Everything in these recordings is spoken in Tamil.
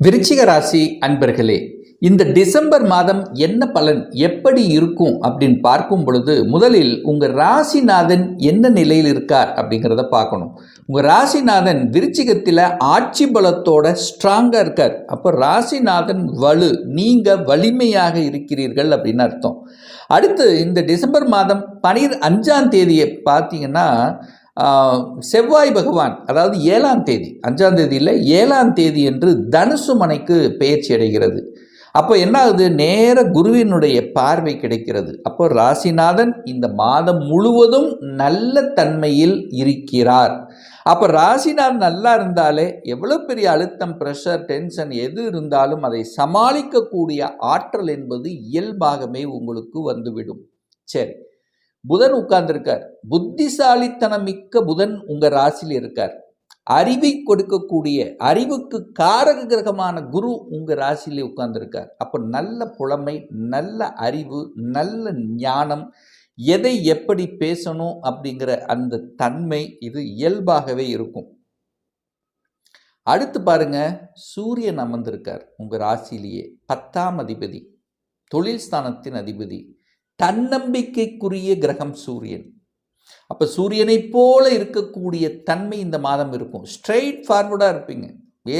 விருச்சிக ராசி அன்பர்களே இந்த டிசம்பர் மாதம் என்ன பலன் எப்படி இருக்கும் அப்படின்னு பார்க்கும் பொழுது முதலில் உங்கள் ராசிநாதன் என்ன நிலையில் இருக்கார் அப்படிங்கிறத பார்க்கணும். உங்கள் ராசிநாதன் விருச்சிகத்தில் ஆட்சி பலத்தோட ஸ்ட்ராங்காக இருக்கார். அப்போ ராசிநாதன் வலு நீங்கள் வலிமையாக இருக்கிறீர்கள் அப்படின்னு அர்த்தம். அடுத்து இந்த டிசம்பர் மாதம் பனிர் அஞ்சாம் தேதியை பார்த்தீங்கன்னா செவ்வாய் பகவான் அதாவது ஏழாம் தேதி அஞ்சாம் தேதியில் ஏழாம் தேதி என்று தனுசு மனைக்கு பயிற்சி அடைகிறது. அப்போ என்ன ஆகுது நேர குருவினுடைய பார்வை கிடைக்கிறது. அப்போ ராசிநாதன் இந்த மாதம் முழுவதும் நல்ல தன்மையில் இருக்கிறார். அப்போ ராசிநாதன் நல்லா இருந்தாலே எவ்வளோ பெரிய அழுத்தம் ப்ரெஷர் டென்ஷன் எது இருந்தாலும் அதை சமாளிக்கக்கூடிய ஆற்றல் என்பது இயல்பாகவே உங்களுக்கு வந்துவிடும். சரி. புதன் உட்கார்ந்திருக்கார். புத்திசாலித்தனம் மிக்க புதன் உங்கள் ராசியில் இருக்கார். அறிவை கொடுக்கக்கூடிய அறிவுக்கு காரக கிரகமான குரு உங்கள் ராசியிலே உட்கார்ந்துருக்கார். அப்போ நல்ல புலமை நல்ல அறிவு நல்ல ஞானம் எதை எப்படி பேசணும் அப்படிங்கிற அந்த தன்மை இது இயல்பாகவே இருக்கும். அடுத்து பாருங்க சூரியன் அமர்ந்திருக்கார் உங்கள் ராசியிலேயே. பத்தாம் அதிபதி தொழில் ஸ்தானத்தின் அதிபதி. தன்னம்பிக்கைக்குரிய கிரகம் சூரியன். அப்போ சூரியனைப் போல இருக்கக்கூடிய தன்மை இந்த மாதம் இருக்கும். ஸ்ட்ரெயிட் ஃபார்வர்டாக இருப்பீங்க.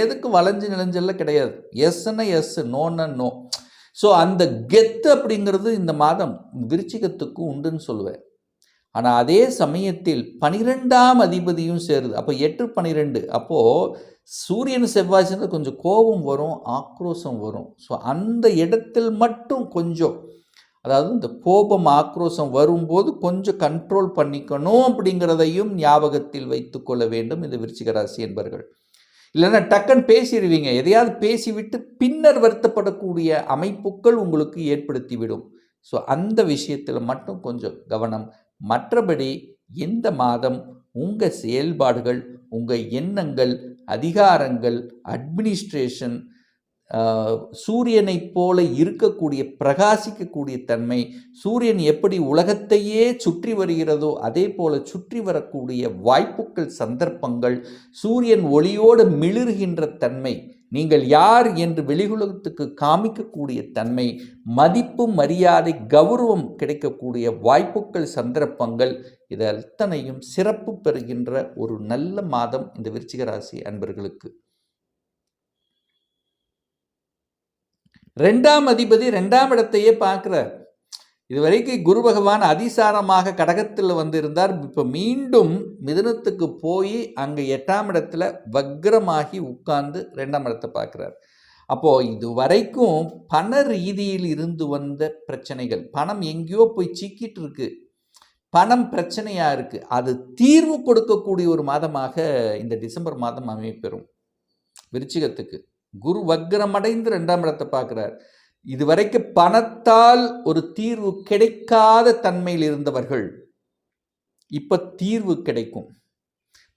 எதுக்கு வளைஞ்சு நிலைஞ்செல்லாம் கிடையாது. எஸ்ன்னா எஸ் நோன்னா நோ ஸோ அந்த கெத்து அப்படிங்கிறது இந்த மாதம் விருச்சிகத்துக்கு உண்டுன்னு சொல்லுவேன். ஆனால் அதே சமயத்தில் பனிரெண்டாம் அதிபதியும் சேருது. அப்போ எட்டு பனிரெண்டு. அப்போது சூரியன் செவ்வாய் சேர்ந்து கொஞ்சம் கோபம் வரும் ஆக்ரோஷம் வரும். ஸோ அந்த இடத்தில் மட்டும் கொஞ்சம் அதாவது இந்த கோபம் ஆக்ரோஷம் வரும்போது கொஞ்சம் கண்ட்ரோல் பண்ணிக்கணும் அப்படிங்கிறதையும் ஞாபகத்தில் வைத்துக்கொள்ள வேண்டும் இந்த விருச்சிக ராசி என்பர்கள். இல்லைன்னா டக்குன்னு பேசிடுவீங்க. எதையாவது பேசிவிட்டு பின்னர் வருத்தப்படக்கூடிய அமைப்புகள் உங்களுக்கு ஏற்படுத்திவிடும். ஸோ அந்த விஷயத்தில் மட்டும் கொஞ்சம் கவனம். மற்றபடி இந்த மாதம் உங்கள் செயல்பாடுகள் உங்கள் எண்ணங்கள் அதிகாரங்கள் அட்மினிஸ்ட்ரேஷன் சூரியனைப் போல இருக்கக்கூடிய பிரகாசிக்கக்கூடிய தன்மை சூரியன் எப்படி உலகத்தையே சுற்றி வருகிறதோ அதே போல சுற்றி வரக்கூடிய வாய்ப்புகள் சந்தர்ப்பங்கள் சூரியன் ஒளியோடு மிளிர்கின்ற தன்மை நீங்கள் யார் என்று வெளியுலகத்துக்கு காமிக்கக்கூடிய தன்மை மதிப்பு மரியாதை கௌரவம் கிடைக்கக்கூடிய வாய்ப்புகள் சந்தர்ப்பங்கள் இது அத்தனையும் சிறப்பு பெறுகின்ற ஒரு நல்ல மாதம் இந்த விருச்சிக ராசி அன்பர்களுக்கு. ரெண்டாம் அதிபதி ரெண்டாம் இடத்தையே பார்க்குறார். இதுவரைக்கும் குரு பகவான் அதிசாரமாக கடகத்தில் வந்திருந்தார். இப்போ மீண்டும் மிதனத்துக்கு போய் அங்கே எட்டாம் இடத்துல வக்ரமாகி உட்கார்ந்து ரெண்டாம் இடத்தை பார்க்குறார். அப்போது இது வரைக்கும் பண ரீதியில் இருந்து வந்த பிரச்சனைகள் பணம் எங்கேயோ போய் சிக்கிட்டு இருக்கு. பணம் பிரச்சனையாக இருக்குது அது தீர்வு கொடுக்கக்கூடிய ஒரு மாதமாக இந்த டிசம்பர் மாதம் அமைப்பெறும் விருச்சிகத்துக்கு. குரு வக்ரமடைந்து ரெண்டாம் இடத்தை பார்க்குறார். இதுவரைக்கும் பணத்தால் ஒரு தீர்வு கிடைக்காத தன்மையில் இருந்தவர்கள் இப்போ தீர்வு கிடைக்கும்.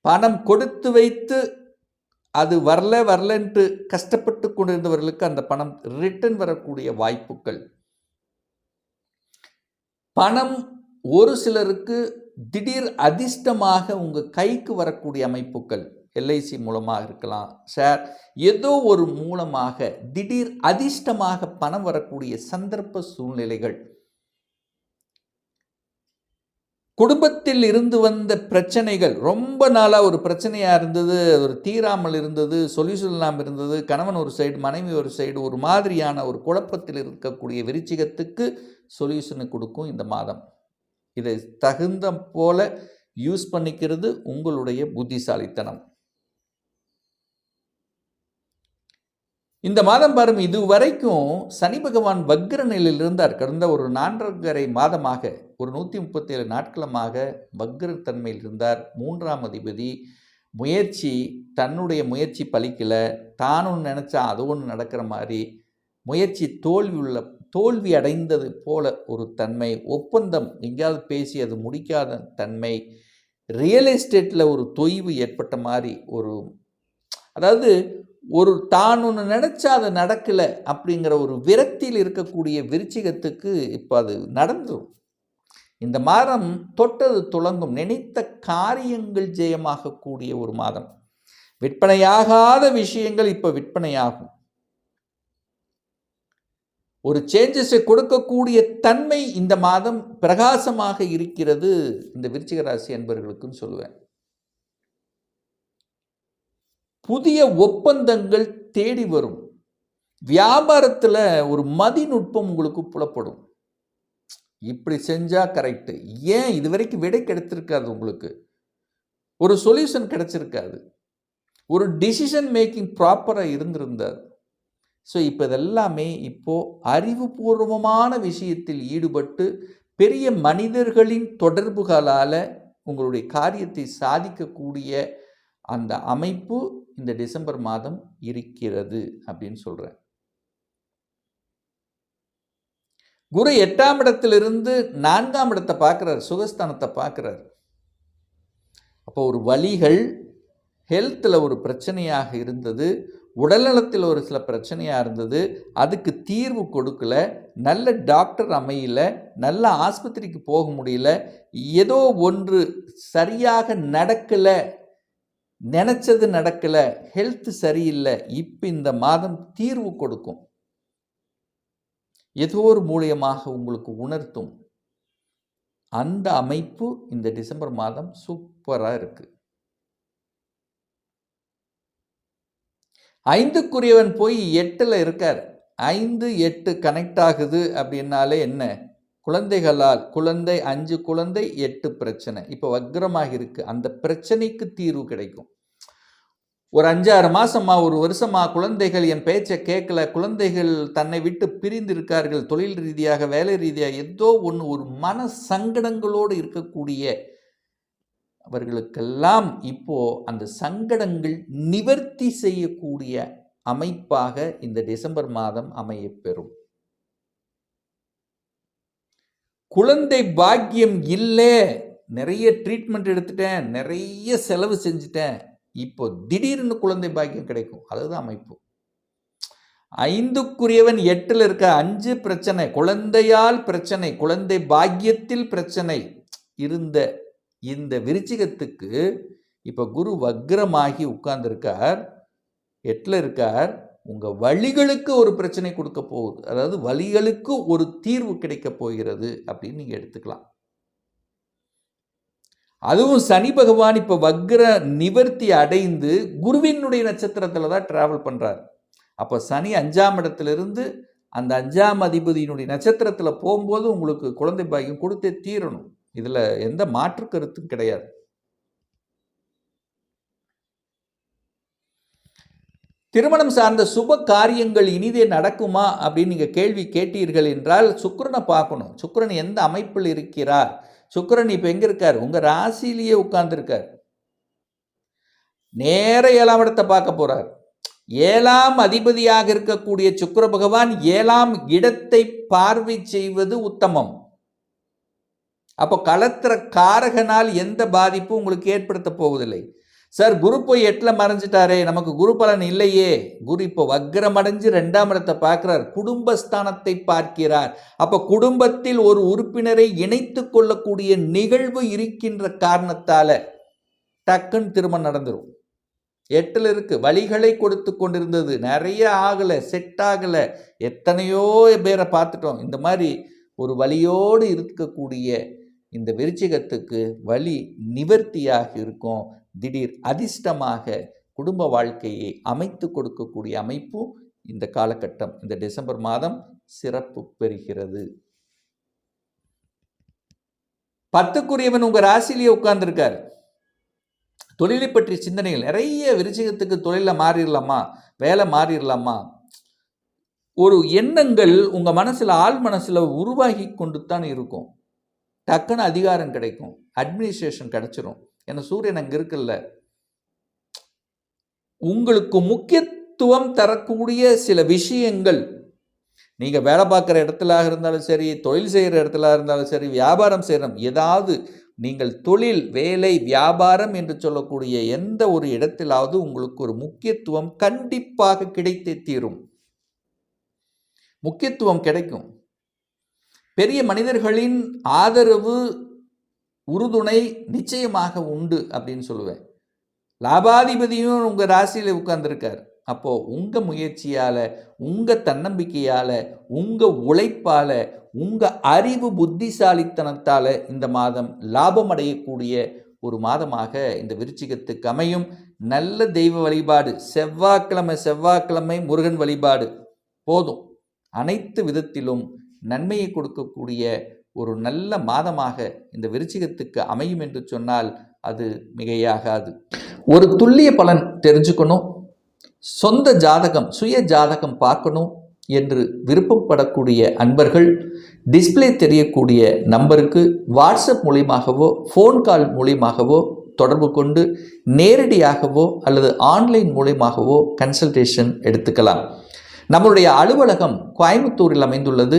பணம் கொடுத்து வைத்து அது வரல வரலன்ட்டு கஷ்டப்பட்டு கொண்டிருந்தவர்களுக்கு அந்த பணம் ரிட்டர்ன் வரக்கூடிய வாய்ப்புகள். பணம் ஒரு சிலருக்கு திடீர் அதிர்ஷ்டமாக உங்கள் கைக்கு வரக்கூடிய அமைப்புகள். எல்ஐசி மூலமாக இருக்கலாம். சார் ஏதோ ஒரு மூலமாக திடீர் அதிர்ஷ்டமாக பணம் வரக்கூடிய சந்தர்ப்ப சூழ்நிலைகள். குடும்பத்தில் இருந்து வந்த பிரச்சனைகள் ரொம்ப நாளாக ஒரு பிரச்சனையாக இருந்தது ஒரு தீராமல் இருந்தது சொல்யூஷன் இல்லாமல் இருந்தது கணவன் ஒரு சைடு மனைவி ஒரு சைடு ஒரு மாதிரியான ஒரு குழப்பத்தில் இருக்கக்கூடிய விருச்சிகத்துக்கு சொல்யூஷனை கொடுக்கும் இந்த மாதம். இதை தகுந்த போல யூஸ் பண்ணிக்கிறது உங்களுடைய புத்திசாலித்தனம். இந்த மாதம் பாரும் இதுவரைக்கும் சனி பகவான் வக்ர நிலையில் இருந்தார். கடந்த ஒரு நான்கரை மாதமாக ஒரு நூற்றி முப்பத்தேழு நாட்களமாக வக்ர தன்மையில் இருந்தார். மூன்றாம் அதிபதி. முயற்சி தன்னுடைய முயற்சி பலிக்கலை. தானும் நினச்சா அது ஒன்று நடக்கிற மாதிரி முயற்சி தோல்வி உள்ள தோல்வி அடைந்தது போல ஒரு தன்மை ஒப்பந்தம் எங்கேயாவது பேசி அது முடிக்காத தன்மை ரியல் எஸ்டேட்டில் ஒரு தொய்வு ஏற்பட்ட மாதிரி ஒரு அதாவது ஒரு தான் ஒன்று நினச்சா அது நடக்கலை அப்படிங்கிற ஒரு விரக்தியில் இருக்கக்கூடிய விருச்சிகத்துக்கு இப்போ அது நடந்துடும் இந்த மாதம் தொட்டது துளங்கும். நினைத்த காரியங்கள் ஜெயமாகக்கூடிய ஒரு மாதம். விற்பனையாகாத விஷயங்கள் இப்போ விற்பனையாகும். ஒரு சேஞ்சஸை கொடுக்கக்கூடிய தன்மை இந்த மாதம் பிரகாசமாக இருக்கிறது இந்த விருச்சிக ராசி அன்பர்களுக்கும் சொல்லுவேன். புதிய ஒப்பந்தங்கள் தேடி வரும். வியாபாரத்தில் ஒரு மதிநுட்பம் உங்களுக்கு புலப்படும். இப்படி செஞ்சால் கரெக்டு ஏன் இது வரைக்கும் விடை கிடைத்திருக்காது உங்களுக்கு? ஒரு சொல்யூஷன் கிடைச்சிருக்காது ஒரு டிசிஷன் மேக்கிங் ப்ராப்பராக இருந்திருந்தார். ஸோ இப்போ இதெல்லாமே இப்போது அறிவுபூர்வமான விஷயத்தில் ஈடுபட்டு பெரிய மனிதர்களின் தொடர்புகளால் உங்களுடைய காரியத்தை சாதிக்கக்கூடிய அந்த அமைப்பு இந்த டிசம்பர் மாதம் இருக்கிறது அப்படின்னு சொல்கிறேன் குரு எட்டாம் இடத்திலிருந்து நான்காம் இடத்தை பார்க்குறார் சுகஸ்தானத்தை பார்க்குறார். அப்போ ஒரு வழிகள் ஹெல்த்தில் ஒரு பிரச்சனையாக இருந்தது உடல்நலத்தில் ஒரு சில பிரச்சனையாக இருந்தது அதுக்கு தீர்வு கொடுக்கல நல்ல டாக்டர் அமையல நல்ல ஆஸ்பத்திரிக்கு போக முடியல ஏதோ ஒன்று சரியாக நடக்கலை நினச்சது நடக்கலை ஹெல்த் சரியில்லை இப்போ இந்த மாதம் தீர்வு கொடுக்கும். ஏதோ ஒரு மூலியமாக உங்களுக்கு உணர்த்தும். அந்த அமைப்பு இந்த டிசம்பர் மாதம் சூப்பராக இருக்குது ஐந்துக்குரியவன் போய் எட்டில் இருக்கார். ஐந்து எட்டு கனெக்ட் ஆகுது அப்படின்னாலே என்ன? குழந்தைகளால் குழந்தை அஞ்சு குழந்தை எட்டு பிரச்சனை. இப்போ வக்ரமாக இருக்குது அந்த பிரச்சனைக்கு தீர்வு கிடைக்கும். ஒரு அஞ்சாறு மாசமா ஒரு வருஷமா குழந்தைகள் என் பேச்சை கேட்கல. குழந்தைகள் தன்னை விட்டு பிரிந்து இருக்கார்கள் தொழில் ரீதியாக வேலை ரீதியாக ஏதோ ஒன்று ஒரு மன சங்கடங்களோடு இருக்கக்கூடிய அவர்களுக்கெல்லாம் இப்போ அந்த சங்கடங்கள் நிவர்த்தி செய்யக்கூடிய அமைப்பாக இந்த டிசம்பர் மாதம் அமையப்பெறும். குழந்தை பாக்கியம் இல்லை. நிறைய ட்ரீட்மெண்ட் எடுத்துட்டேன். நிறைய செலவு செஞ்சுட்டேன். இப்போ திடீர்னு குழந்தை பாக்கியம் கிடைக்கும். அதுதான் அமைப்பு. ஐந்துக்குரியவன் எட்டில் இருக்க அஞ்சு பிரச்சனை குழந்தையால் பிரச்சனை குழந்தை பாக்கியத்தில் பிரச்சனை இருந்த இந்த விருச்சிகத்துக்கு இப்போ குரு வக்ரமாகி உட்கார்ந்துருக்கார். எட்டில் இருக்கார். உங்கள் வழிகளுக்கு ஒரு பிரச்சனை கொடுக்க போகுது. அதாவது வழிகளுக்கு ஒரு தீர்வு கிடைக்க போகிறது அப்படின்னு நீங்கள் எடுத்துக்கலாம். அதுவும் சனி பகவான் இப்போ வக்ர நிவர்த்தி அடைந்து குருவினுடைய நட்சத்திரத்தில் தான் ட்ராவல் பண்ணுறார் அப்போ சனி அஞ்சாம் இடத்துலேருந்து அந்த அஞ்சாம் அதிபதியினுடைய நட்சத்திரத்தில் போகும்போது உங்களுக்கு குழந்தை பாக்கியம் கொடுத்தே தீரணும். இதில் எந்த மாற்று கருத்தும் கிடையாது. திருமணம் சார்ந்த சுப காரியங்கள் இனிதே நடக்குமா அப்படின்னு நீங்கள் கேள்வி கேட்டீர்கள் என்றால் சுக்கரனை பார்க்கணும். சுக்கரன் எந்த அமைப்பில் இருக்கிறார்? சுக்கரன் இப்போ எங்கே இருக்கார்? உங்கள் ராசிலேயே உட்கார்ந்துருக்கார். நேர ஏழாம் இடத்தை பார்க்க போகிறார் ஏழாம் அதிபதியாக இருக்கக்கூடிய சுக்கர பகவான் ஏழாம் இடத்தை பார்வை செய்வது உத்தமம். அப்போ கலத்திர காரகனால் எந்த பாதிப்பும் உங்களுக்கு ஏற்படுத்த போவதில்லை. சார் குரு போய் எட்டில் மறைஞ்சிட்டாரே நமக்கு குரு பலன் இல்லையே. குரு இப்போ வக்ரம் அடைஞ்சு ரெண்டாம் இடத்தை பார்க்கிறார். குடும்பஸ்தானத்தை பார்க்கிறார். அப்போ குடும்பத்தில் ஒரு உறுப்பினரை இணைத்து கொள்ளக்கூடிய நிகழ்வு இருக்கின்ற காரணத்தால் டக்குன்னு திருமணம் நடந்துடும் எட்டில் இருக்குது வழிகளை கொடுத்து கொண்டிருந்தது. நிறைய ஆகலை செட் ஆகலை. எத்தனையோ பேரை பார்த்துட்டோம். இந்த மாதிரி ஒரு வழியோடு இருக்கக்கூடிய இந்த விருச்சிகத்துக்கு வழி நிவர்த்தியாக இருக்கும். திடீர் அதிர்ஷ்டமாக குடும்ப வாழ்க்கையை அமைத்து கொடுக்கக்கூடிய அமைப்பு இந்த காலகட்டம். இந்த டிசம்பர் மாதம் சிறப்பு பெறுகிறது. பத்துக்குரியவன் உங்கள் ராசிலேயே உட்கார்ந்துருக்கார். தொழிலை பற்றிய சிந்தனைகள் நிறைய விருச்சிகத்துக்கு தொழிலில் மாறிடலாமா வேலை மாறிடலாமா ஒரு எண்ணங்கள் உங்கள் மனசில் ஆள் மனசில் உருவாகி கொண்டு தான் இருக்கும். டக்குன்னு அதிகாரம் கிடைக்கும். அட்மினிஸ்ட்ரேஷன் கிடைச்சிரும். ஏன்னா சூரியன் அங்கே இருக்குல்ல. உங்களுக்கு முக்கியத்துவம் தரக்கூடிய சில விஷயங்கள். நீங்கள் வேலை பார்க்குற இடத்துல இருந்தாலும் சரி தொழில் செய்கிற இடத்துல இருந்தாலும் சரி வியாபாரம் செய்கிறோம் ஏதாவது நீங்கள் தொழில் வேலை வியாபாரம் என்று சொல்லக்கூடிய எந்த ஒரு இடத்திலாவது உங்களுக்கு ஒரு முக்கியத்துவம் கண்டிப்பாக கிடைத்தே தீரும். முக்கியத்துவம் கிடைக்கும். பெரிய மனிதர்களின் ஆதரவு உறுதுணை நிச்சயமாக உண்டு அப்படின்னு சொல்லுவேன். லாபாதிபதியும் உங்கள் ராசியில் உட்கார்ந்துருக்கார். அப்போது உங்கள் முயற்சியால் உங்கள் தன்னம்பிக்கையால் உங்கள் உழைப்பால் உங்கள் அறிவு புத்திசாலித்தனத்தால் இந்த மாதம் லாபம் அடையக்கூடிய ஒரு மாதமாக இந்த விருச்சிகத்துக்கு அமையும். நல்ல தெய்வ வழிபாடு செவ்வாய்க்கிழமை செவ்வாய்க்கிழமை முருகன் வழிபாடு போதும். அனைத்து விதத்திலும் நன்மையை கொடுக்கக்கூடிய ஒரு நல்ல மாதமாக இந்த விருச்சிகத்துக்கு அமையும் என்று சொன்னால் அது மிகையாகாது. ஒரு துல்லிய பலன் தெரிஞ்சுக்கணும். சொந்த ஜாதகம் சுய ஜாதகம் பார்க்கணும் என்று விருப்பப்படக்கூடிய அன்பர்கள் டிஸ்ப்ளே தெரியக்கூடிய நம்பருக்கு வாட்ஸ்அப் மூலியமாகவோ ஃபோன் கால் மூலியமாகவோ தொடர்பு கொண்டு நேரடியாகவோ அல்லது ஆன்லைன் மூலியமாகவோ கன்சல்டேஷன் எடுத்துக்கலாம். நம்மளுடைய அலுவலகம் கோயம்புத்தூரில் அமைந்துள்ளது.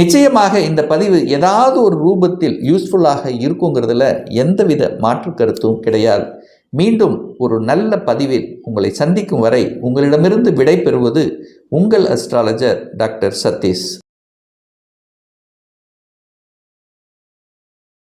நிச்சயமாக இந்த பதிவு ஏதாவது ஒரு ரூபத்தில் யூஸ்ஃபுல்லாக இருக்குங்கிறதுல எந்தவித மாற்று கருத்தும் கிடையாது. மீண்டும் ஒரு நல்ல பதிவில் உங்களை சந்திக்கும் வரை உங்களிடமிருந்து விடை பெறுவது உங்கள் அஸ்ட்ராலஜர் டாக்டர் சதீஷ்.